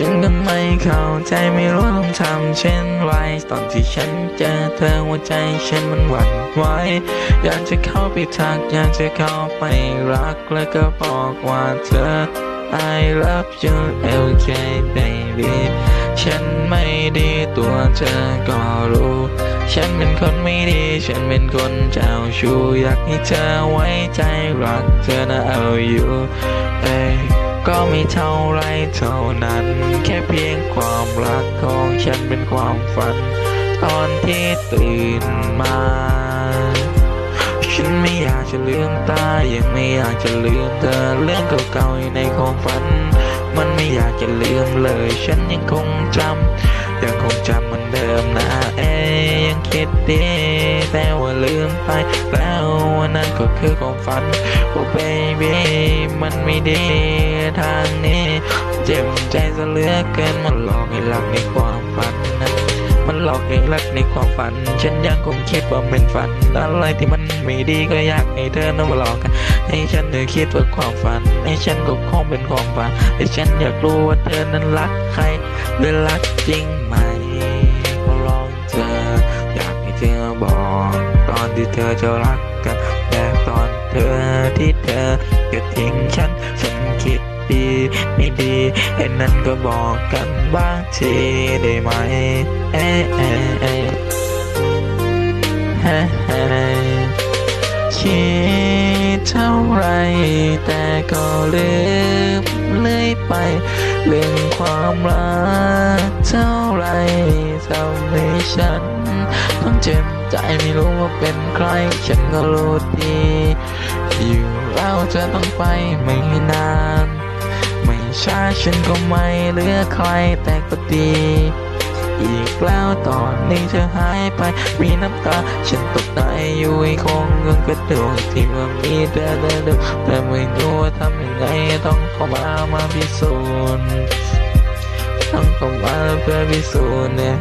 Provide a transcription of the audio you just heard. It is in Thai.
ฉันก็ไม่เข้าใจไม่รู้ต้องทำเช่นไรตอนที่ฉันเจอเธอหัวใจฉันมันหวั่นไหวอยากจะเข้าไปทัก อยากจะเข้าไปรักแล้วก็บอกว่าเธอ I love you LJ baby ฉันไม่ดีตัวเธอก็รู้ ฉันเป็นคนไม่ดี ฉันเป็นคนเจ้าชู้อยากให้เธอไว้ใจรักเธอนะเอาอยู่เอ้ย ก็ไม่เท่าไรเท่านั้น แค่เพียงความรักของฉันเป็นความฝัน ตอนที่ตื่นมา ฉันไม่อยากจะลืมตา ยังไม่อยากจะลืมเธอเรื่องเก่าๆในความฝัน มันไม่อยากจะลืมเลย ฉันยังคงจำยังคงจำเหมือนเดิมนะเอ้ยยังคิดดีแต่ว่าลืมไปแล้ววันนั้นก็คือความฝันโอ้ baby มันไม่ดี ทางนี้ เจ็บใจซะเหลือเกินมันหลอกให้รักในความฝันนะมันหลอกให้รักในความฝัน ฉันยังคงคิดว่าเป็นฝัน อะไรที่มันไม่ดีก็อยากให้เธอนั้นมาหลอกกันให้ฉันเธอคิดว่าความฝัน ให้ฉันก็คงเป็นความฝันแต่ฉันอยากรู้ว่าเธอนั้นรักใครหรือรักจริงไหมก็ลองเธออยากให้เธอบอก ตอนที่เธอจะรักกันแต่ตอนเธอที่เธอจะทิ้งฉัน ฉันคิดดีไม่ดีไอ้นั้นก็บอกกันบ้างทีได้ไหมเอ๊ะเอ๊ะเอ๊ะเฮ้เฮ้คิดเท่าไรแต่ก็ลืมเลื่อยไปเรื่องความรักเท่าไรทำให้ฉัน ต้องเจ็บใจไม่รู้ว่าเป็นใคร ฉันก็รู้ดี อยู่แล้วจะต้องไปไม่นาน ไม่ช้าฉันก็ไม่เหลือใครแต่ก็ดี อีกแล้วตอนนี้เธอหายไปมีน้ำตา ฉันตกใจอยู่ไอ้คงเงินกระดูกที่ว่ามีเธอเดินเดินแต่ไม่รู้ว่าทำยังไงต้องเข้ามามาพิสูจน์ต้องเข้ามาเพื่อพิสูจน์เนี่ย